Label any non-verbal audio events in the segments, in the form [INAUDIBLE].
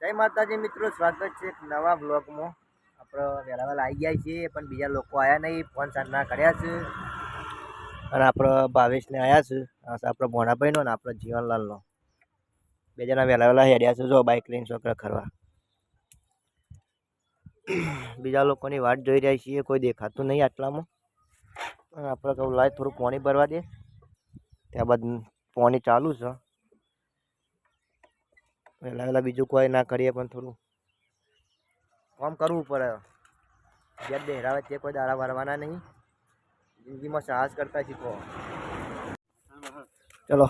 જય માતાજી મિત્રો, સ્વાગત છે એક નવા બ્લોગમાં આપણે વહેલા વહેલા આવી ગયા છીએ, પણ બીજા લોકો આવ્યા નહીં, ફોન સાંજના કર્યા છે. અને આપણે ભાવેશને આવ્યા છે આપણો ભોણાભાઈનો અને આપણો જીવનલાલનો. બે જણા વહેલા વહેલા હેડ્યા છે, જો બાઇક લઈને છોકરા ખરવા બીજા લોકોની વાટ જોઈ રહ્યા છીએ, કોઈ દેખાતું નહીં આટલામાં. અને આપણે કહું, લાય થોડું પાણી ભરવા દે. ત્યારબાદ પાણી ચાલુ છે. વહેલા પહેલાં બીજું કોઈ ના કરીએ પણ થોડું. કામ કરવું પડે. જ્યાં દેહરાવે તે કોઈ દાડા ભરવાના નહીં. જિંદગીમાં સાહસ કરતા શીખો. ચલો.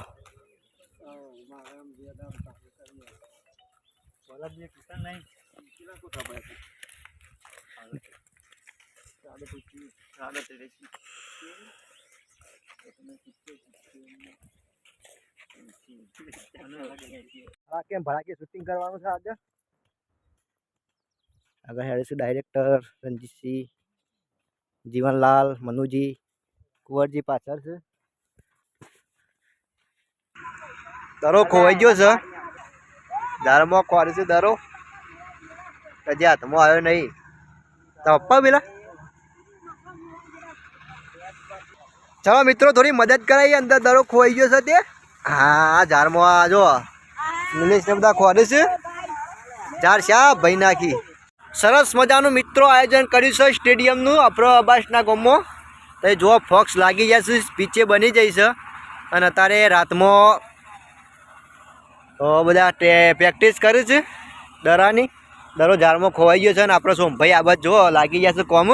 હા, કેમ ભડાકે શૂટિંગ કરવાનું છે આજે? આગળ હેડે છે ડાયરેક્ટર રણજીતસિંહ જીવનલાલ, મનુજી, કુંવરજી પાછળ છે. દરો ખોવાઈ ગયો છે. દારમાં ખોરે છે દરો. હજી હાથમાં આવ્યો નહીં. તો પપ્પા પેલા. ચલો મિત્રો, થોડી મદદ કરાવી અંદર દરો ખોવાઈ ગયો છે તે. હા ઝાડમાં આ જો બધા ખોરે છે. ઝાડ શા ભાઈ નાખી. સરસ મજાનું મિત્રો આયોજન કર્યું છે સ્ટેડિયમનું આપણો અબાસના ગામમાં તો જો ફોક્સ લાગી જશે પીચે બની જઈ છે. અને અત્યારે રાતમાં તો બધા પ્રેક્ટિસ કરે છે, દરાની. દરો ઝાડમાં ખોવાઈ ગયો છે અને આપણો સોમભાઈ આ બાજુ જો લાગી જશે કોમ.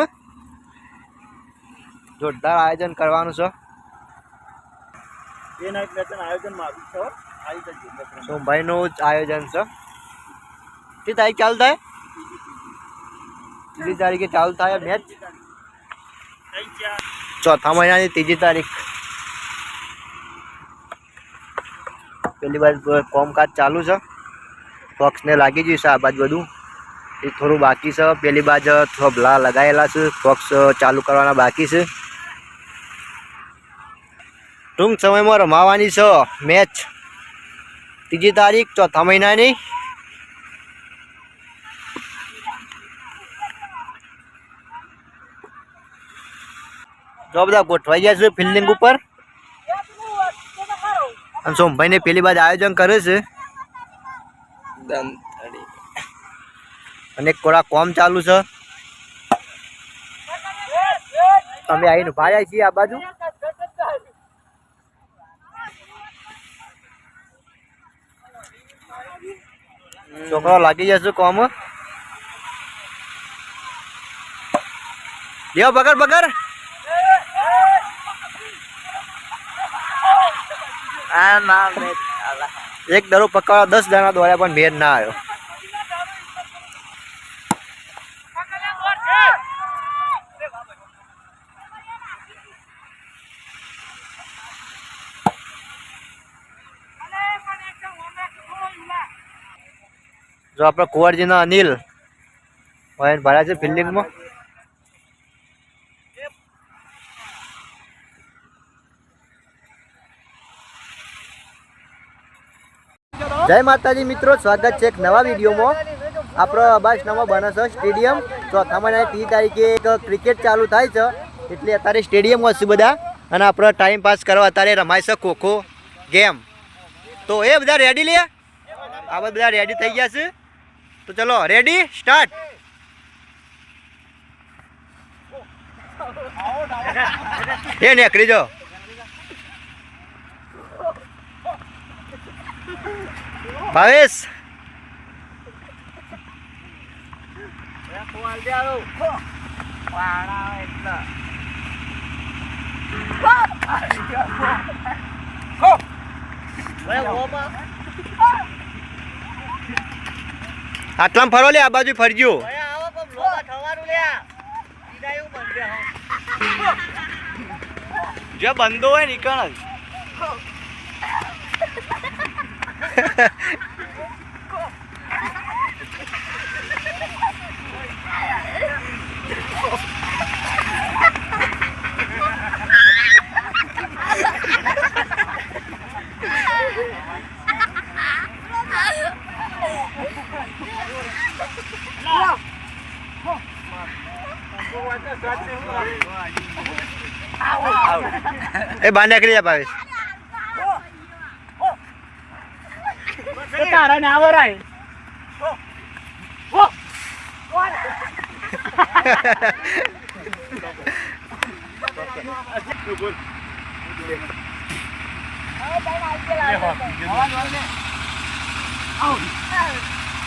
જોરદાર આયોજન કરવાનું છે. સોમભાઈનું જ આયોજન છે કેટલી તારીખ ચાલુ થાય ત્રીજી તારીખે ચાલુ થાય મેચ ચોથા મહિનાની ત્રીજી તારીખ પેલી બાજુ કોમકાજ ચાલુ છે ફોક્સને લાગી ગયું છે આ બાજુ બધું એ થોડું બાકી છે પેલી બાજુ થોભલા લગાવેલા છે ફોક્સ ચાલુ કરવાના બાકી છે ટૂંક સમયમાં રમાવાની છે મેચ ત્રીજી તારીખ ચોથા મહિનાની જો બધા ગોઠવાઈ ગયા છે ફિલ્ડિંગ ઉપર અને સોમભાઈને પેલી બાજુ આયોજન કરે છે અને કોળા કોમ ચાલુ છે અમે આવીને ભાઈ છીએ આ બાજુ છોકરો લાગી જશે કોમ લ્યો પકડ પકડ. આ ના એક દરો પકડવા દસ જણા દોડ્યા પણ મેદ ના આવ્યો. જો આપણે કુંવરજીના અનિલ હોય ભર્યા છે ફિલ્ડિંગમાં. જય માતાજી મિત્રો, સ્વાગત છે એક નવા વિડીયોમાં. આપણો અબાસ નવો બને છે, સ્ટેડિયમ. ચોથા મહિનાની ત્રીસ તારીખે એક ક્રિકેટ ચાલુ થાય છે, એટલે અત્યારે સ્ટેડિયમમાં હશે બધા. અને આપણો ટાઈમ પાસ કરવા અત્યારે રમાય છે ખોખો ગેમ તો એ બધા રેડી લે આ બધા રેડી થઈ ગયા છે? તો ચલો રેડી સ્ટાર્ટ એ નીકળી જો ભાવેશ. આટલામાં ફરો લે આ બાજુ ફરજો. જે બંધો હોય નીકળ [LAUGHS] એ બહાર નીકળી જા ભાવેશ તારા ને આવરાય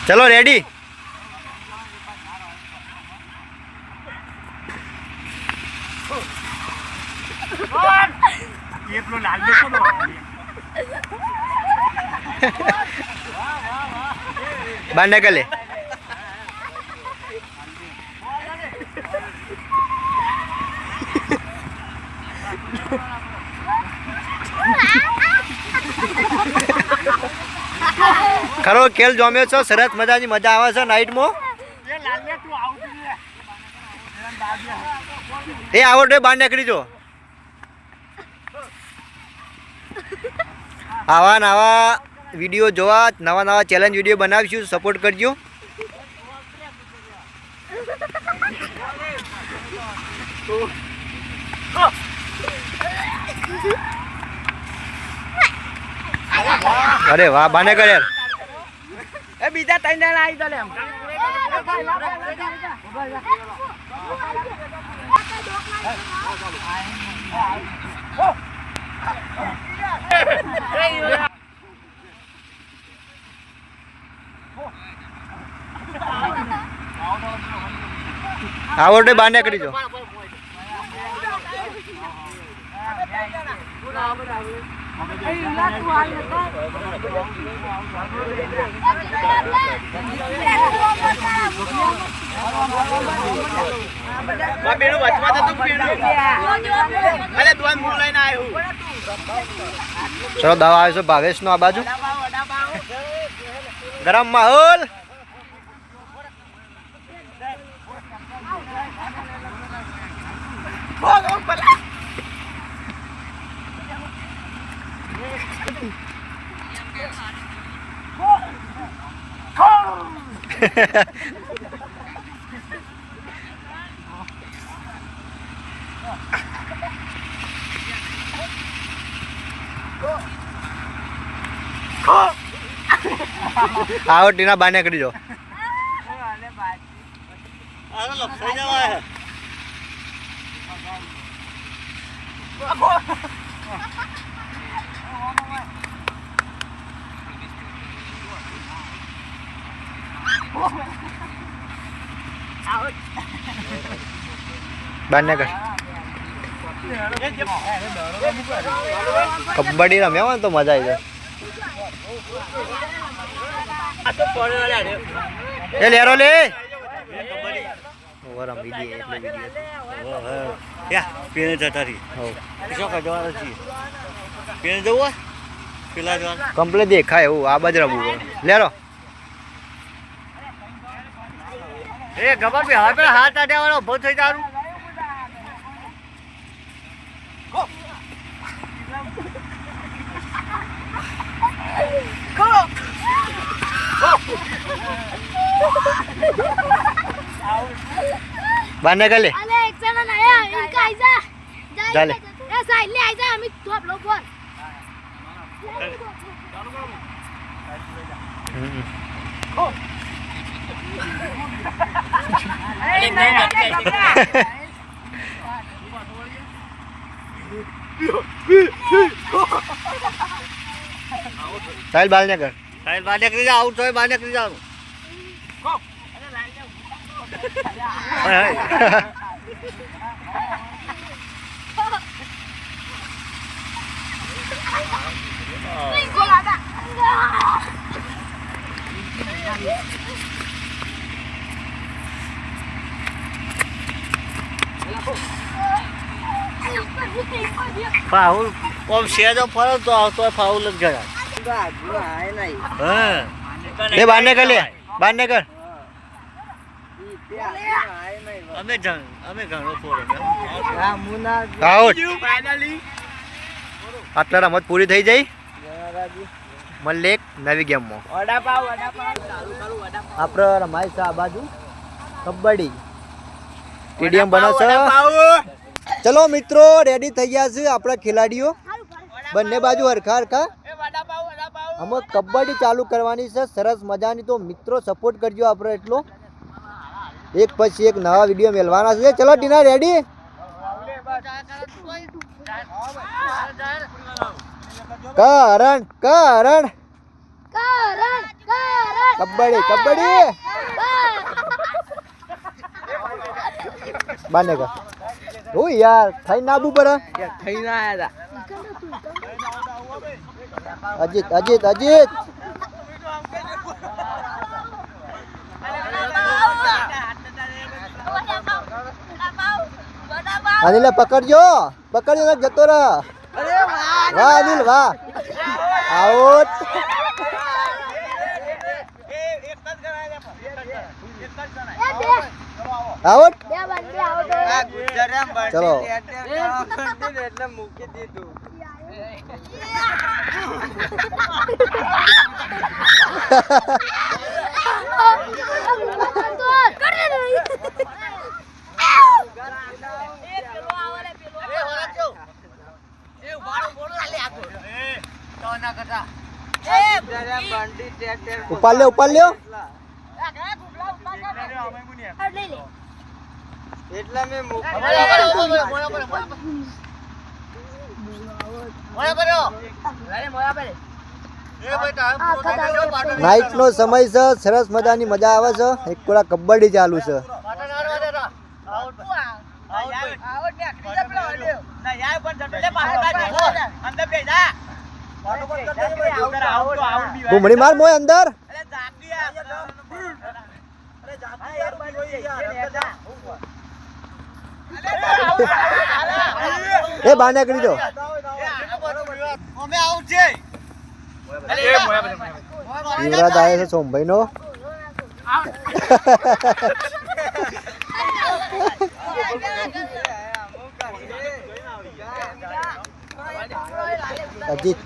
ચલો રેડી એટલો લાલ દેખો તો નીકળ ખરો, ખેલ જોમ્યો છો, સરસ મજાની મજા આવે છે નાઇટમાં એ ને આવડે બહાર નીકળી જો આવા નવા વીડિયો જોવા, નવા નવા ચેલેન્જ વીડિયો બનાવીશું સપોર્ટ કરજો. અરે વાહ, બાને કર. બીજા ત્રણ જણા આવી દો એમ. આવડે બાને કરી જો બેડું વચમાં તો બેડું? અરે દોન મૂળ લઈને આવ્યો ચલો દવા આવે છે ભાવેશનો આ બાજુ. ગરમ માહોલ. આવો ટીના બાને કરી જો બાને કર. કબડ્ડી રમ્યા હોય તો મજા આવી જાય. એ લેરો લે. ઓવર રમી દે એટલે વીડિયો. પેને જતા રહી. શું કરવાનું પેને જવું હોય? પેલા જવાનું. કમ્પ્લીટ દેખાય એવું આ બાજુ રમવું લેરો. એ ખબર બી હવે પેલા હાથ આડ્યા ઊભો થઈ તારું બાને કર લે અલે એક જણા ના આયા ઇનકા આઈજા ચાલે. એ સાઈડ લે આઈજા અમે ટોપ લો બોલ. ચાલ બાલ ને કર સાહેબ બહાર નીકળી જા આઉટ હોય બહાર નીકળી જવાનું હોય, હોય. ગોલ આતા ફાઉલ ઓમ શેજો ફરો તો આવતો ફાઉલ જ ગયા હા એ બાર કર લે બાને કર અમે જણ અમે ઘણો ફોર આઉટ ફાઇનલી આટલા રમત પૂરી થઈ જાય મલ્લેક નવી ગેમમાં. આપણે રમાય છે આ બાજુ. કબડ્ડી. સ્ટેડિયમ બનાવશે? ચલો મિત્રો રેડી થઈ ગયા છે આપણા ખેલાડીઓ. બંને બાજુ હરખા હરખા. અમે કબડ્ડી ચાલુ કરવાની છે. સરસ મજાની તો મિત્રો સપોર્ટ કરજો આપણે એટલો. એક પછી એક નવા વીડિયો મેળવાના છે. ચલો ટીના રેડી ક હરણ ક હરણ કરણ કરણ. કબડ્ડી કબડ્ડી. બાને કા. ઓ યાર થઈ નાબુ પર અજીત અજીત અજીત. અનિલ પકડજો. પકડજો જતો રહ. વાહ અનિલ વાહ. આઉટ આઉટ બે બંને આવો તો ઉપાડ લ્યો ઉપાડ લ્યો. નાઇટ નો સમય છે સરસ મજાની મજા આવે છે. એક કોલા કબડ્ડી ચાલુ છે. ઘૂમડી માર મોય અંદર. એ બાને કરી દો યુવરાજ આવે છે સોમભાઈ નો અજીત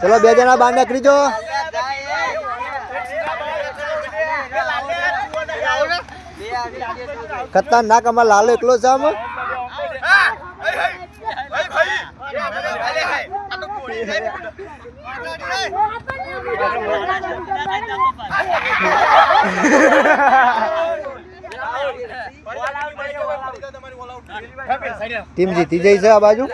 ચલો બે જણા બાર નીકળી જો ખતરનાક અમાર લાલો એકલો છે આમ. ટીમ જીતી જઈ છે આ બાજુ?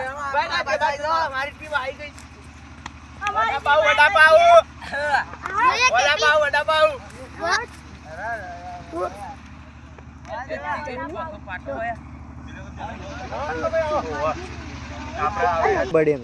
બડે એમ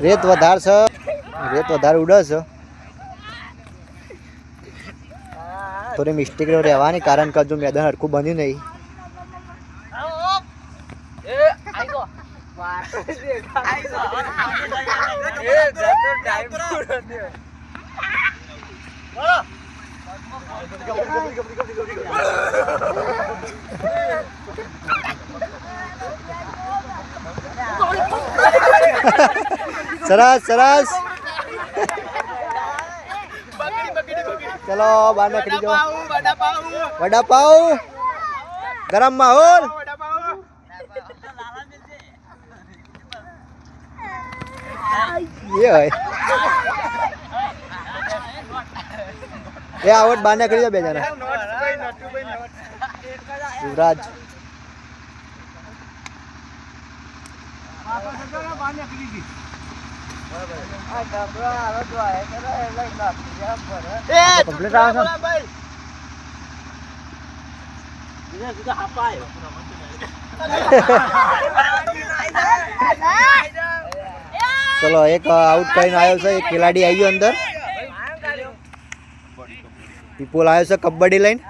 રેત વધાર છે. રેત વધારે ઉડે છે. થોડી મિસ્ટેક રહેવાની કારણ કે હજુ મેદાન હરખું બન્યું નહીં. [LAUGHS] [LAUGHS] સરસ સરસ ચલો બાર નીકળી જાઓ વડાપાઉં ગરમ માહોલ એ હોય એ આવટ બાર નીકળી જાઓ બે જણા યુવરાજ કમ્પ્લીટ આવે છે ચલો એક આઉટ કરીને આવ્યો છે એક ખેલાડી આવ્યો અંદર. પીપોલ આવ્યો છે કબડ્ડી લઈને.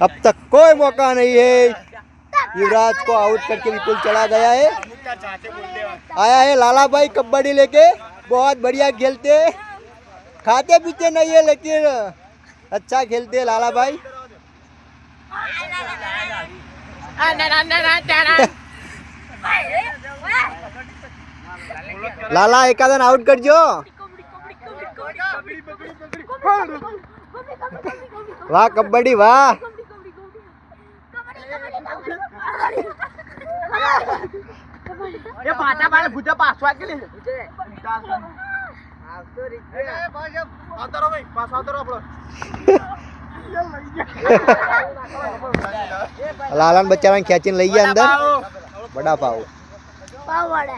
અબ તક કોઈ મોકા નહીં હે युवराज को आउट करके बिल्कुल चढ़ा गया है। आया है लाला भाई कबड्डी लेके। बहुत बढ़िया खेलते। खाते पीते नहीं है, लेकिन अच्छा खेलते लाला भाई [LAUGHS] लाला, एक आधन आउट कर जो वाह, कबड्डी, वाह। એ પાટા પાડે ભૂતે પાછો આ કેટલી લાલાન બચારાને ખેંચીને લઈ ગયા અંદર बड़ा पाव પાવડા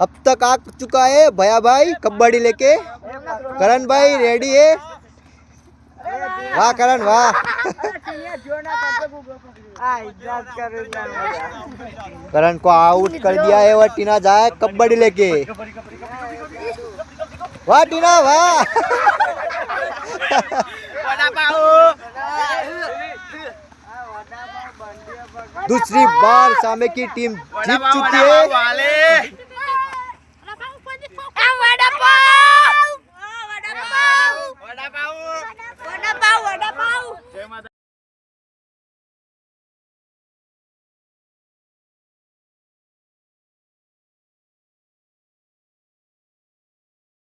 अब तक आ चुका है भैया भाई कबड्डी लेके करण भाई रेडी है वाह करण वाह करण को आउट कर दिया है वह टीना जाए कबड्डी लेके वाह टीना वाह दूसरी बार सामे की टीम जीत चुकी है